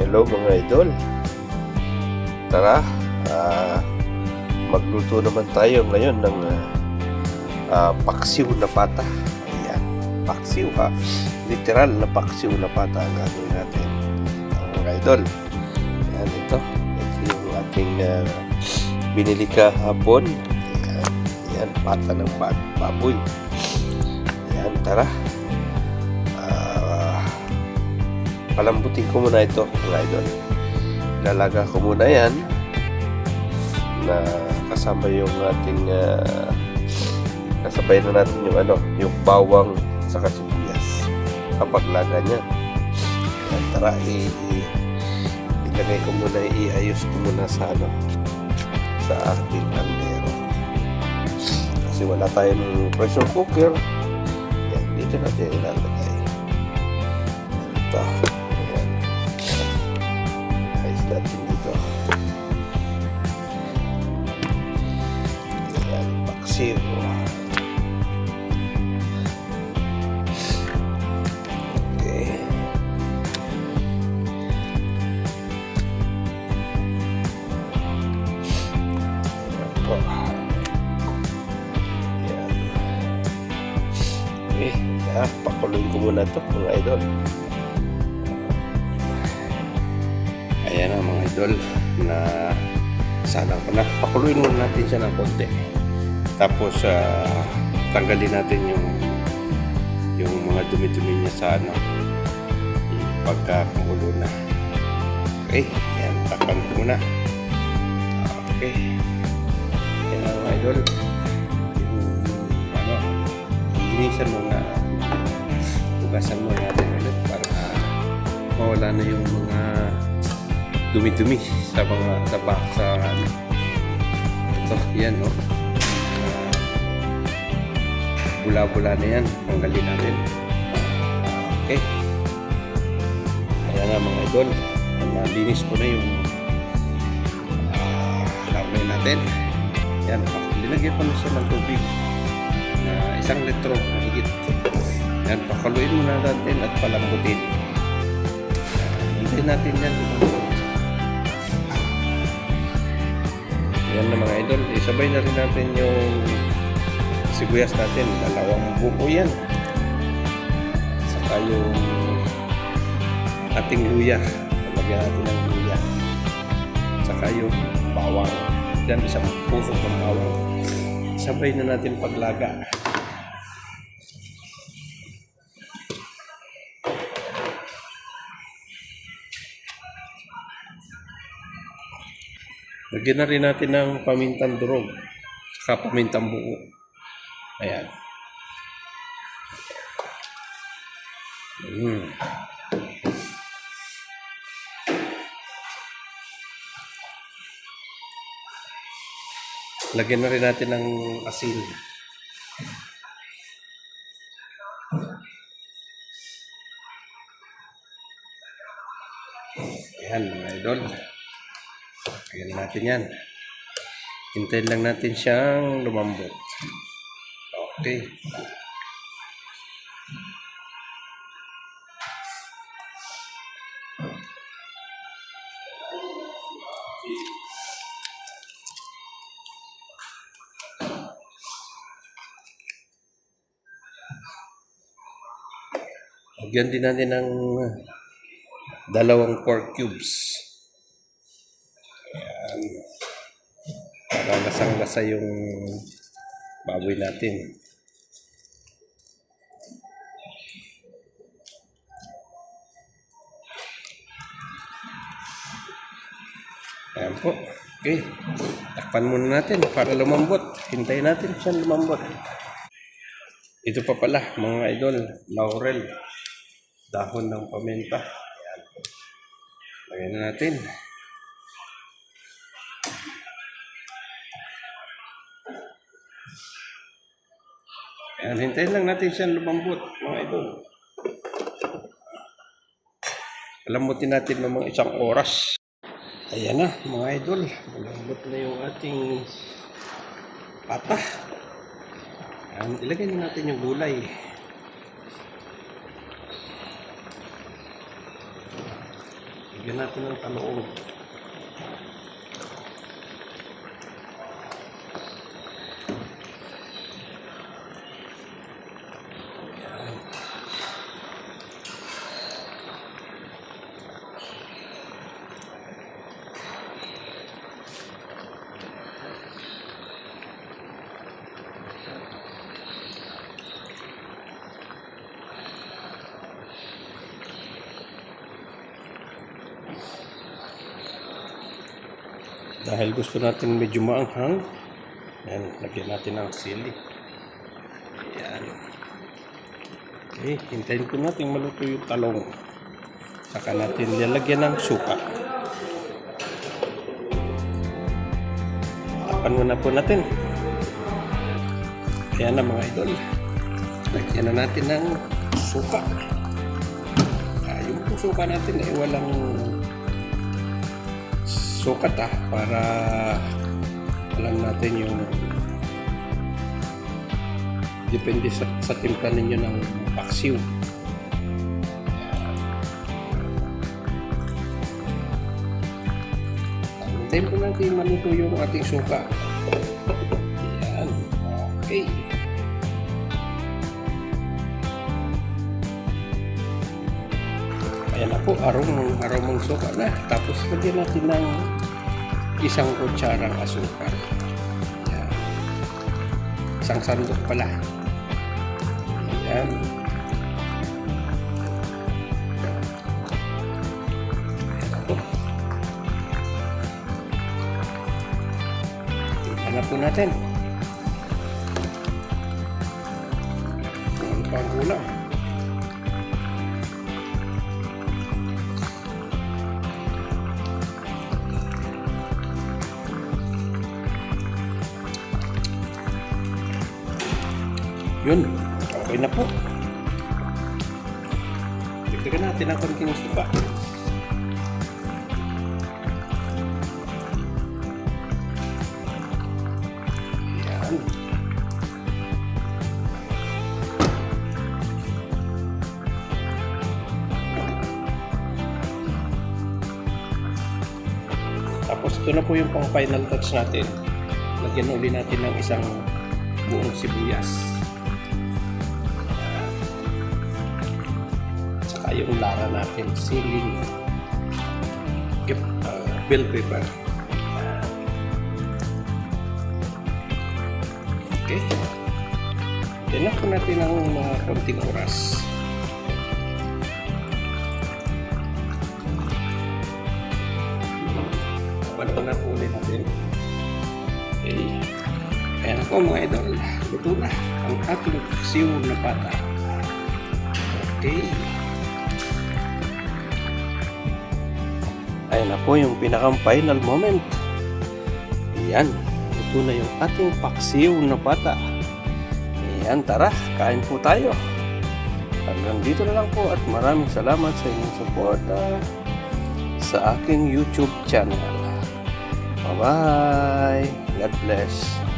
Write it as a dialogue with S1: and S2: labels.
S1: Hello mga idol. Tara, ah, magluto naman tayo ngayon ng ah, paksiw na pata. Ayan, paksiw ha. Literal na paksiw na pata ang gagawin natin. Mga idol. Ayan, ito. Ito yung ating ah, binili kahapon. Ayan, ayan, pata ng ba- baboy. Ayan, tara. Ah, palambutin ko muna ito mga idol. Lalaga ko muna yan na kasama yung ating uh, kasabay na natin yung ano yung bawang sa sibuyas kapag laga niya. Ayan, tara i, i- ilagay ko muna iayos ko muna sa ano sa ating kaldero. Kasi wala tayong pressure cooker. Yan, dito natin ilalagay paksiw okay ayan po ayan okay ah, pakuloyin ko muna to mga idol Ayan na mga idol na sana ko na. Pakuluin muna natin siya ng konti. Tapos ah, tanggalin natin yung yung mga dumi-dumi niya sa ano pagkakulo na. Okay, ayan, takpan ko muna. Okay. Ayan na mga idol. Yung ano, linisan mo na hugasan mo natin ulit para mawala na yung mga dumi-dumi sa mga sa back sa ano. Ito, yan no. Bula-bula na yan. Tanggalin natin. Okay. Kaya nga mga idol, nalinis ko na yung ah, karne natin. Yan, linagyan ko na siya ng tubig na isang litro mahigit. Yan, pakaluin muna natin at palambutin. Hintayin natin yan. Yan na mga idol, isabay na rin natin yung sibuyas natin. Dalawang buko yan. Saka yung ating luya. Lagyan natin ng luya. Saka yung bawang. Yan, isang pusok ng bawang. Sabay na natin paglaga. Lagyan na rin natin ng pamintang durog. Saka pamintang buo. Ayan. Mm. Lagyan na rin natin ng asin. Ayan mga idol. Lagyan natin yan. Hintayin lang natin siyang lumambot. Okay. Lagyan din natin ng dalawang pork cubes. Ayan. Para lasang-lasa yung baboy natin. Ayan po. Okay. Takpan muna natin para lumambot. Hintayin natin siya lumambot. Ito pa pala, mga idol, laurel. Dahon ng pamenta. Ayan. Lagyan na natin. Ayan, hintayin lang natin siya lumambot, mga idol. Lambutin natin ng mga isang oras. Ayan na, mga idol. Malambot na yung ating pata. Ayan, ilagay na natin yung gulay.
S2: Lagyan natin ng talong. Dahil gusto natin medyo maanghang, yan, lagyan natin ng sili. Ayan. Okay, hintayin ko natin maluto yung talong. Saka natin lalagyan ng suka. Tapan muna po natin. Ayan na mga idol. Lagyan na natin ng suka. Ah, yung po suka natin ay walang sukat ah para alam natin yung depende sa, sa timpla ninyo ng paksiw. Hintayin po natin maluto yung ating suka. Yan. Okay. Ayan na po, aromong, aromong suka na. Tapos lagyan natin ng isang kutsarang asukal. Ayan. Isang sandok pala. Ayan. Ayan na po. Na po natin. Ano pa ang ulam? Yun, okay na po. Dagdagan natin ang konting suka. Yan. Tapos ito na po yung pang final touch natin. Lagyan uli natin ng isang buong sibuyas. Saka yung lara natin, siling uh, bell pepper. Okay. Na po natin ng mga konting oras. Paano na po ulit natin. Okay. Ayan ako mga idol. Luto na ang ating siw na pata. Okay. Ayan na po yung pinakang final moment. Ayan. Luto na yung ating paksiw na pata. Ayan, tara. Kain po tayo. Hanggang dito na lang po at maraming salamat sa inyong suporta sa aking YouTube channel. Bye-bye. God bless.